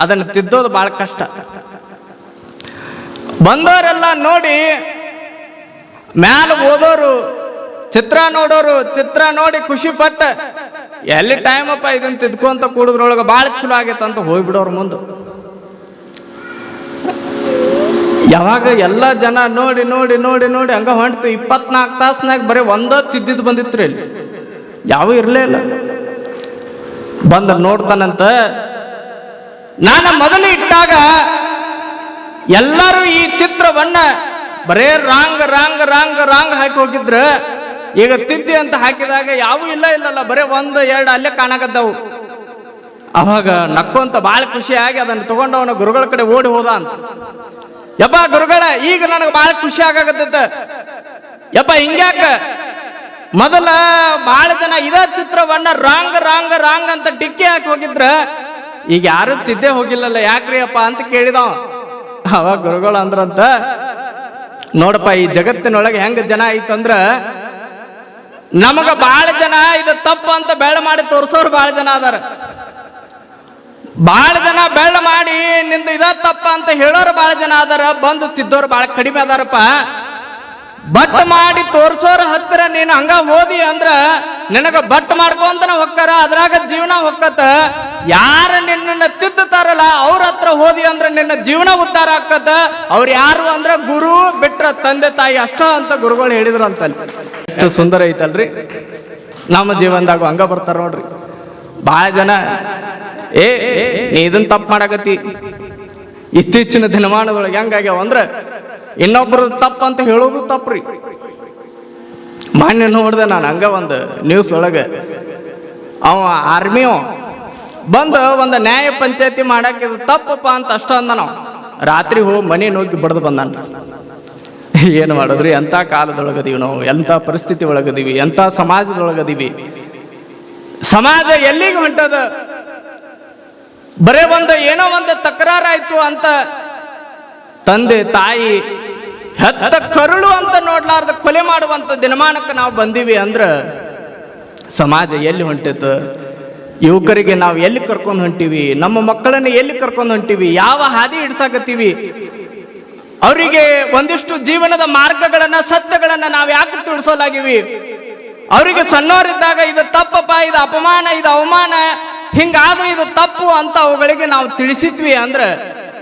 ಅದನ್ನು ತಿದ್ದೋದು ಭಾಳ ಕಷ್ಟ. ಬಂದವರೆಲ್ಲ ನೋಡಿ ಮ್ಯಾಲ ಓದೋರು ಚಿತ್ರ ನೋಡೋರು, ಚಿತ್ರ ನೋಡಿ ಖುಷಿ ಪಟ್ಟ. ಎಲ್ಲಿ ಟೈಮ್ ಅಪ್ಪ ಇದನ್ನ ತಿದ್ಕೊಂತ ಕೂಡಿದ್ರೊಳಗೆ ಭಾಳ ಚಲೋ ಆಗೈತೆ ಅಂತ ಹೋಗ್ಬಿಡೋರು ಮುಂದೆ. ಯಾವಾಗ ಎಲ್ಲ ಜನ ನೋಡಿ ನೋಡಿ ನೋಡಿ ನೋಡಿ ಹಂಗ ಹೊಂಟ್ತು. ಇಪ್ಪತ್ನಾಲ್ಕು ತಾಸ್ನಾಗ ಬರೀ ಒಂದ ತಿದ್ದಿದ್ದು ಬಂದಿತ್ರಿ ಇಲ್ಲಿ ಯಾವ ಇರಲೇ ಇಲ್ಲ. ಬಂದ ನೋಡ್ತಾನಂತ. ನಾನು ಮೊದಲು ಇಟ್ಟಾಗ ಎಲ್ಲರೂ ಈ ಚಿತ್ರವನ್ನ ಬರೇ ರಾಂಗ್ ರಾಂಗ್ ರಾಂಗ್ ರಾಂಗ್ ಹಾಕಿ ಹೋಗಿದ್ರ. ಈಗ ತಿದ್ದಿ ಅಂತ ಹಾಕಿದಾಗ ಯಾವೂ ಇಲ್ಲ, ಇಲ್ಲಲ್ಲ, ಬರೇ ಒಂದು, ಎರಡು ಅಲ್ಲೇ ಕಾಣಕದ್ದವು ಅವಾಗ ನಕ್ಕೊಂತ ಭಾಳ ಖುಷಿಯಾಗಿ ಅದನ್ನು ತಗೊಂಡು ಅವನ ಗುರುಗಳ ಕಡೆ ಓಡಿ ಹೋದ ಅಂತ. ಯಪ್ಪ ಗುರುಗಳ, ಈಗ ನನಗೆ ಭಾಳ ಖುಷಿ ಆಗತ್ತ ಯಪ್ಪ ಹಿಂಗ್ಯಾಕ? ಮೊದಲ ಭಾಳ ಜನ ಇದ ಚಿತ್ರವನ್ನ ರಾಂಗ್ ರಾಂಗ್ ರಾಂಗ್ ಅಂತ ಡಿಕ್ಕಿ ಹಾಕಿ ಹೋಗಿದ್ರ. ಈಗ ಯಾರು ತಿದ್ದೆ ಹೋಗಿಲ್ಲಲ್ಲ ಯಾಕ್ರಿ ಅಪ್ಪ ಅಂತ ಕೇಳಿದವ. ಅವಾಗ ಗುರುಗಳು ಅಂದ್ರಂತ ನೋಡಪ್ಪ, ಈ ಜಗತ್ತಿನೊಳಗೆ ಹೆಂಗ ಜನ ಐತಂದ್ರ ನಮಗ ಬಾಳ ಜನ ಇದು ತಪ್ಪು ಅಂತ ಬೆಳ್ಳ ಮಾಡಿ ತೋರ್ಸೋರು ಬಾಳ ಜನ ಅದಾರ. ಬಾಳ ಜನ ಬೆಳ್ಳ ಮಾಡಿ ನಿಂದ ಇದ ತಪ್ಪ ಅಂತ ಹೇಳೋರು ಬಾಳ ಜನ ಅದಾರ, ಬಂದು ತಿದ್ದೋರು ಬಾಳ ಕಡಿಮೆ ಅದಾರಪ್ಪ. ಬಟ್ ಮಾಡಿ ತೋರ್ಸೋರ ಹತ್ತಿರ ನೀನು ಹಂಗ ಹೋದಿ ಅಂದ್ರ ನಿನಗ ಬಟ್ ಮಾಡ್ಕೊಂತನ ಹೊಕ್ಕಾರ ಅದ್ರಾಗ ಜೀವನ ಹೊಕ್ಕತ್ತ ಯಾರು ನಿನ್ನ ತಿದ್ದುತ್ತಾರಲ್ಲ, ಅವ್ರ ಹತ್ರ ಹೋದಿ ಅಂದ್ರೆ ನಿನ್ನ ಜೀವನ ಉದ್ಧಾರ ಆಕ್ಕತ್ತ ಅವ್ರು ಯಾರು ಅಂದ್ರೆ ಗುರು ಬಿಟ್ರ ತಂದೆ ತಾಯಿ ಅಷ್ಟ ಅಂತ ಗುರುಗಳು ಹೇಳಿದ್ರು ಅಂತಲ್ಲಿ. ಎಷ್ಟು ಸುಂದರ ಐತಲ್ರಿ. ನಮ್ಮ ಜೀವನದಾಗ ಹಂಗ ಬರ್ತಾರ ನೋಡ್ರಿ. ಬಹಳ ಜನ, ಏ, ನೀ ಇದನ್ನ ತಪ್ಪು ಮಾಡಕತ್ತಿ. ಇತ್ತೀಚಿನ ದಿನಮಾನದೊಳಗೆ ಹೆಂಗಾಗ್ಯಾವ ಅಂದ್ರೆ ಇನ್ನೊಬ್ರದ್ದು ತಪ್ಪು ಅಂತ ಹೇಳೋದು ತಪ್ಪ್ರಿ. ಮಾನ್ಯ ನೋಡ್ದೆ ನಾನು ಹಂಗ ಒಂದು ನ್ಯೂಸ್ ಒಳಗೆ. ಅವ ಆರ್ಮಿಯು ಬಂದು ಒಂದು ನ್ಯಾಯ ಪಂಚಾಯತಿ ಮಾಡಕ್ಕೆ ಇದು ತಪ್ಪಪ್ಪ ಅಂತ ಅಷ್ಟ ಅಂದ ನಾವು. ರಾತ್ರಿ ಹೋಗಿ ಮನೆ ನುಗ್ಗಿ ಬಡ್ದು ಬಂದಾನ. ಏನು ಮಾಡಿದ್ರಿ? ಎಂಥ ಕಾಲದೊಳಗದೀವಿ ನಾವು? ಎಂಥ ಪರಿಸ್ಥಿತಿ ಒಳಗದೀವಿ? ಎಂಥ ಸಮಾಜದೊಳಗದೀವಿ? ಸಮಾಜ ಎಲ್ಲಿಗೆ ಹೊಂಟದ? ಬರೇ ಒಂದು ಏನೋ ಒಂದು ತಕರಾರಾಯ್ತು ಅಂತ ತಂದೆ ತಾಯಿ ಹೆತ್ತ ಕರುಳು ಅಂತ ನೋಡ್ಲಾರ್ದ ಕೊಲೆ ಮಾಡುವಂತ ದಿನಮಾನಕ್ಕೆ ನಾವು ಬಂದೀವಿ ಅಂದ್ರ ಸಮಾಜ ಎಲ್ಲಿ ಹೊಂಟಿತ್ತು ಯುವಕರಿಗೆ ನಾವು ಎಲ್ಲಿ ಕರ್ಕೊಂಡು ಹೊಂಟಿವಿ? ನಮ್ಮ ಮಕ್ಕಳನ್ನ ಎಲ್ಲಿ ಕರ್ಕೊಂಡು ಹೊಂಟಿವಿ? ಯಾವ ಹಾದಿ ಹಿಡ್ಸಾಕತ್ತೀವಿ? ಅವರಿಗೆ ಒಂದಿಷ್ಟು ಜೀವನದ ಮಾರ್ಗಗಳನ್ನ, ಸತ್ಯಗಳನ್ನ ನಾವು ಯಾಕೆ ತಿಳಿಸೋಲಾಗಿವಿ? ಅವರಿಗೆ ಸಣ್ಣವರಿದ್ದಾಗ ಇದು ತಪ್ಪಪ್ಪ, ಇದು ಅಪಮಾನ, ಇದು ಅವಮಾನ, ಹಿಂಗಾದ್ರೆ ಇದು ತಪ್ಪು ಅಂತ ಅವುಗಳಿಗೆ ನಾವು ತಿಳಿಸಿದ್ವಿ ಅಂದ್ರೆ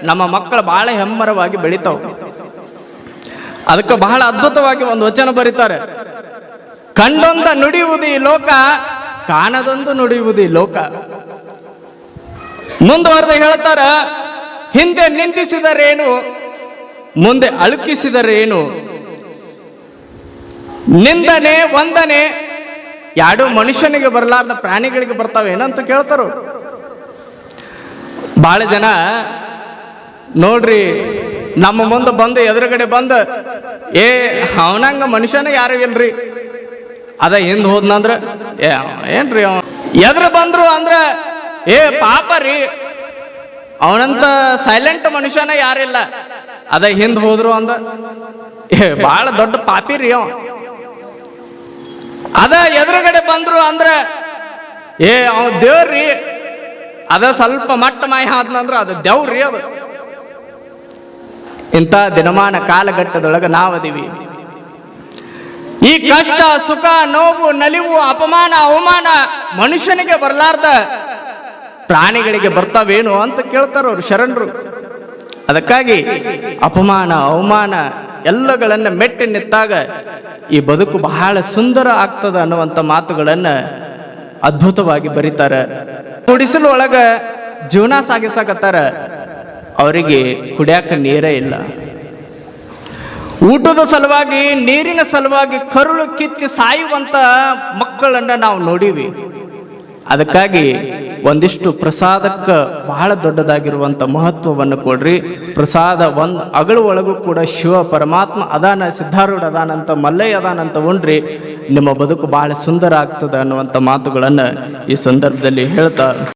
ನಮ್ಮ ಮಕ್ಕಳು ಬಹಳ ಹೆಮ್ಮರವಾಗಿ ಬೆಳಿತಾವ. ಅದಕ್ಕೆ ಬಹಳ ಅದ್ಭುತವಾಗಿ ಒಂದು ವಚನ ಬರೀತಾರೆ. ಕಂಡೊಂದ ನುಡಿಯುವುದು ಈ ಲೋಕ, ಕಾಣದೊಂದು ನುಡಿಯುವುದು ಈ ಲೋಕ. ಮುಂದುವರೆದು ಹೇಳ್ತಾರ, ಹಿಂದೆ ನಿಂದಿಸಿದರೇನು, ಮುಂದೆ ಅಳುಕಿಸಿದರೇನು, ನಿಂದನೆ ವಂದನೆ, ಯಾಡು ಮನುಷ್ಯನಿಗೆ ಬರಲಾರ್ದ ಪ್ರಾಣಿಗಳಿಗೆ ಬರ್ತಾವೆ ಏನಂತ ಕೇಳ್ತಾರೋ. ಬಹಳ ಜನ, ನೋಡ್ರಿ ನಮ್ಮ ಮುಂದೆ ಬಂದು, ಎದುರುಗಡೆ ಬಂದು, ಏ, ಅವನಂಗ ಮನುಷ್ಯನ ಯಾರು ಇಲ್ರಿ? ಅದ ಹಿಂದ್ ಹೋದ್ನಂದ್ರ ಏ, ಏನ್ರಿ ಅವ? ಎದುರು ಬಂದ್ರು ಅಂದ್ರ, ಏ, ಪಾಪ ರೀ, ಅವನಂತ ಸೈಲೆಂಟ್ ಮನುಷ್ಯನ ಯಾರಿಲ್ಲ ಅದ ಹಿಂದ್ ಹೋದ್ರು ಅಂದ, ಏ ಭಾಳ ದೊಡ್ಡ ಪಾಪಿ ರೀ ಅವ. ಅದ ಎದುರುಗಡೆ ಬಂದ್ರು ಅಂದ್ರ, ಏ, ಅವ ದೇವ್ರಿ ಅದ ಸ್ವಲ್ಪ ಮಟ್ಟ ಮಾಯ ಆದ್ನಂದ್ರ ಅದು ದೇವ್ರಿ ಅದು. ಇಂಥ ದಿನಮಾನ ಕಾಲಘಟ್ಟದೊಳಗೆ ನಾವದೀವಿ. ಈ ಕಷ್ಟ, ಸುಖ, ನೋವು, ನಲಿವು, ಅಪಮಾನ, ಅವಮಾನ ಮನುಷ್ಯನಿಗೆ ಬರಲಾರ್ದ ಪ್ರಾಣಿಗಳಿಗೆ ಬರ್ತಾವೇನು ಅಂತ ಕೇಳ್ತಾರವ್ರು ಶರಣರು. ಅದಕ್ಕಾಗಿ ಅಪಮಾನ, ಅವಮಾನ ಎಲ್ಲಗಳನ್ನ ಮೆಟ್ಟಿ ನಿಂತಾಗ ಈ ಬದುಕು ಬಹಳ ಸುಂದರ ಆಗ್ತದ ಅನ್ನುವಂಥ ಮಾತುಗಳನ್ನ ಅದ್ಭುತವಾಗಿ ಬರೀತಾರೆ. ಗುಡಿಸಲು ಒಳಗ ಜೀವನ ಸಾಗಿಸಕತ್ತಾರ. ಅವರಿಗೆ ಕುಡಿಯಾಕ ನೀರೇ ಇಲ್ಲ. ಊಟದ ಸಲುವಾಗಿ, ನೀರಿನ ಸಲುವಾಗಿ ಕರುಳು ಕಿತ್ತಿ ಸಾಯುವಂತ ಮಕ್ಕಳನ್ನ ನಾವು ನೋಡೀವಿ. ಅದಕ್ಕಾಗಿ ಒಂದಿಷ್ಟು ಪ್ರಸಾದಕ್ಕೆ ಬಹಳ ದೊಡ್ಡದಾಗಿರುವಂಥ ಮಹತ್ವವನ್ನು ಕೊಡ್ರಿ. ಪ್ರಸಾದ ಒಂದು ಅಗಳ ಒಳಗೂ ಕೂಡ ಶಿವ ಪರಮಾತ್ಮ ಅದಾನ, ಸಿದ್ಧಾರೂಢ ಅದಾನಂತ, ಮಲ್ಲಯ್ಯ ಅದಾನಂತ ಉಂಡ್ರಿ. ನಿಮ್ಮ ಬದುಕು ಬಹಳ ಸುಂದರ ಆಗ್ತದೆ ಅನ್ನುವಂಥ ಮಾತುಗಳನ್ನು ಈ ಸಂದರ್ಭದಲ್ಲಿ ಹೇಳ್ತಾ